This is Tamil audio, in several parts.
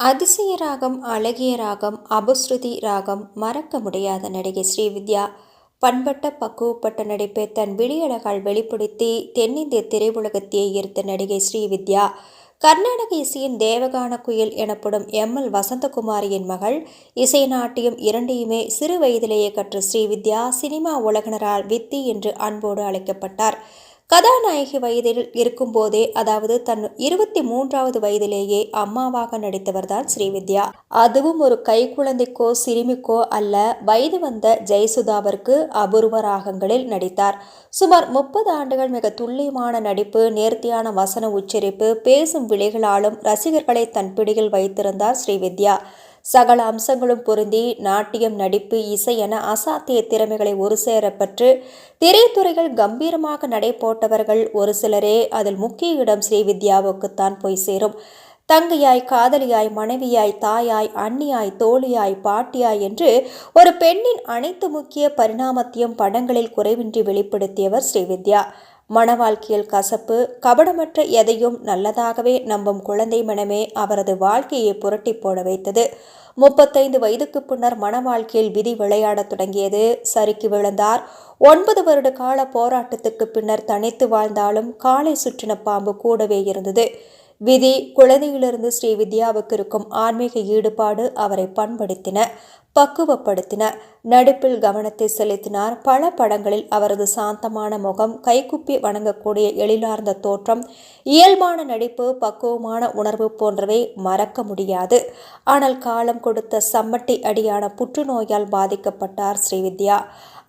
அதிசய ராகம் அழகிய ராகம் அபஸ்ருதி ராகம் மறக்க முடியாத நடிகை ஸ்ரீவித்யா. பண்பட்ட பக்குவப்பட்ட நடிப்பை தன் விழியழகால் வெளிப்படுத்தி தென்னிந்திய திரையுலகத்தையே ஈர்த்த நடிகை ஸ்ரீவித்யா. கர்நாடக இசையின் தேவகான குயில் எனப்படும் எம். எல். வசந்தகுமாரியின் மகள் இசை நாட்டியம் இரண்டையுமே சிறு வயதிலேயே கற்ற ஸ்ரீவித்யா சினிமா உலகினரால் வித்தி என்று அன்போடு அழைக்கப்பட்டார். கதாநாயகி வயதில் இருக்கும்போதே அதாவது தன் இருபத்தி மூன்றாவது வயதிலேயே அம்மாவாக நடித்தவர் தான் ஸ்ரீவித்யா. அதுவும் ஒரு கைக்குழந்தைக்கோ சிறுமிக்கோ அல்ல வயது வந்த ஜெயசுதாவிற்கு அபூர்வ ராகங்களில் நடித்தார். சுமார் முப்பது ஆண்டுகள் மிக துல்லியமான நடிப்பு நேர்த்தியான வசன உச்சரிப்பு பேசும் விழிகளாலும் ரசிகர்களை தன் பிடியில் வைத்திருந்தார் ஸ்ரீவித்யா. சகல அம்சங்களும் பொருந்தி நாட்டியம் நடிப்பு இசை என அசாத்திய திறமைகளை ஒரு சேர பெற்று திரைத்துறைகள் கம்பீரமாக நடை போட்டவர்கள் ஒரு சிலரே அதில் முக்கிய இடம் ஸ்ரீவித்யாவுக்குத்தான் போய் சேரும். தங்கையாய் காதலியாய் மனைவியாய் தாயாய் அன்னியாய் தோழியாய் பாட்டியாய் என்று ஒரு பெண்ணின் அனைத்து முக்கிய பரிணாமத்தையும் படங்களில் குறைவின்றி வெளிப்படுத்தியவர் ஸ்ரீவித்யா மன வாழ்க்கையில் கசப்பு கபடமற்ற எதையும் நல்லதாகவே நம்பும் குழந்தை மனமே அவரது வாழ்க்கையை புரட்டி போட வைத்தது. முப்பத்தைந்து வயதுக்கு பின்னர் மன வாழ்க்கையில் விதி விளையாடத் தொடங்கியது. சறுக்கி விழுந்தார். ஒன்பது வருட கால போராட்டத்துக்கு பின்னர் தனித்து வாழ்ந்தாலும் காலை சுற்றின பாம்பு கூடவே இருந்தது. விதி குழந்தையிலிருந்து ஸ்ரீ வித்யாவுக்கு இருக்கும் ஆன்மீக ஈடுபாடு அவரை பண்படுத்தின. பக்குவப்படுத்தின. நடிப்பில் கவனத்தை செலுத்தினார். பல படங்களில் அவரது சாந்தமான முகம் கைக்குப்பி வணங்கக்கூடிய எழிலார்ந்த தோற்றம் இயல்பான நடிப்பு பக்குவமான உணர்வு போன்றவை மறக்க முடியாது. ஆனால் காலம் கொடுத்த சம்மட்டி அடியான புற்றுநோயால் பாதிக்கப்பட்டார் ஸ்ரீவித்யா.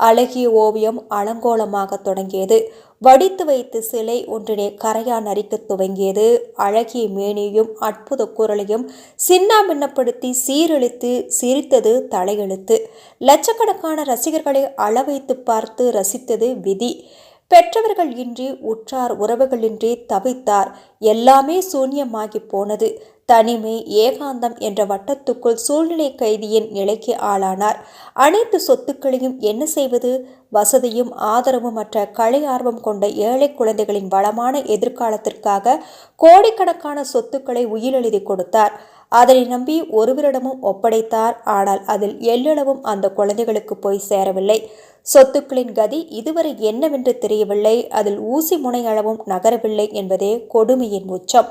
அழகிய ஓவியம் அலங்கோலமாக தொடங்கியது. வடித்து வைத்து சிலை ஒன்றினை கரையா நரிக்க துவங்கியது. அழகிய மேனியும் அற்புத குரலையும் சின்னாபின்னப்படுத்தி சீரழித்து சிரித்தது தலையெழுத்து. லட்சக்கணக்கான ரசிகர்களை அளவைத்து பார்த்து ரசித்தது விதி. பெற்றவர்கள் இன்றி உற்றார் உறவுகளின்றி தவித்தார். எல்லாமே சூன்யமாகி போனது. தனிமை ஏகாந்தம் என்ற வட்டத்துக்குள் சூழ்நிலை கைதியின் நிலைக்கு ஆளானார். அனைத்து சொத்துக்களையும் என்ன செய்வது? வசதியும் ஆதரவும் மற்ற கலை ஆர்வம் கொண்ட ஏழை குழந்தைகளின் வளமான எதிர்காலத்திற்காக கோடிக்கணக்கான சொத்துக்களை உயிரெழுதி கொடுத்தார். அதனை நம்பி ஒருவரிடமும் ஒப்படைத்தார். ஆனால் அதில் எல்லளவும் அந்த குழந்தைகளுக்கு போய் சேரவில்லை. சொத்துக்களின் கதி இதுவரை என்னவென்று தெரியவில்லை. அதில் ஊசி முனையளவும் நகரவில்லை என்பதே கொடுமையின் உச்சம்.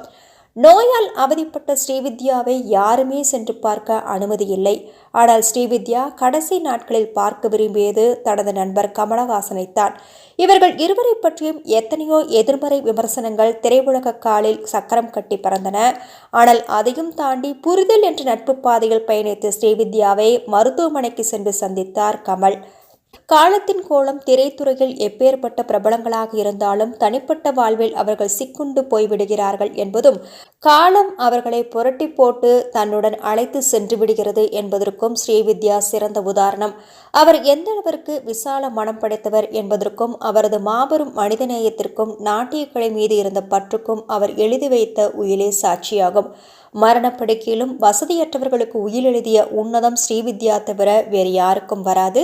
நோயால் அவதிப்பட்ட ஸ்ரீவித்யாவை யாருமே சென்று பார்க்க அனுமதி இல்லை. ஆனால் ஸ்ரீவித்யா கடைசி நாட்களில் பார்க்க விரும்பியது தனது நண்பர் கமலஹாசனைத்தான் இவர்கள் இருவரை பற்றியும் எத்தனையோ எதிர்மறை விமர்சனங்கள் திரையுலக காலில் சக்கரம் கட்டி பறந்தன. ஆனால் அதையும் தாண்டி புரிதல் என்ற நட்பு பாதையில் பயணித்த ஸ்ரீவித்யாவை மருத்துவமனைக்கு சென்று சந்தித்தார் கமல். காலத்தின் கோலம் திரைத்துறையில் எப்பேற்பட்ட பிரபலங்களாக இருந்தாலும் தனிப்பட்ட வாழ்வில் அவர்கள் சிக்குண்டு போய்விடுகிறார்கள் என்பதும் காலம் அவர்களை புரட்டி போட்டு தன்னுடன் அழைத்து சென்று விடுகிறது என்பதற்கும் ஸ்ரீவித்யா சிறந்த உதாரணம். அவர் எந்த அளவிற்கு விசால மனம் படைத்தவர் என்பதற்கும் அவரது மாபெரும் மனிதநேயத்திற்கும் நாட்டியக்கலை மீது இருந்த பற்றுக்கும் அவர் எழுதி வைத்த உயிலே சாட்சியாகும். மரணப்படுக்கையிலும் வசதியற்றவர்களுக்கு உயிர் எழுதிய உன்னதம் ஸ்ரீவித்யா தவிர வேறு யாருக்கும் வராது.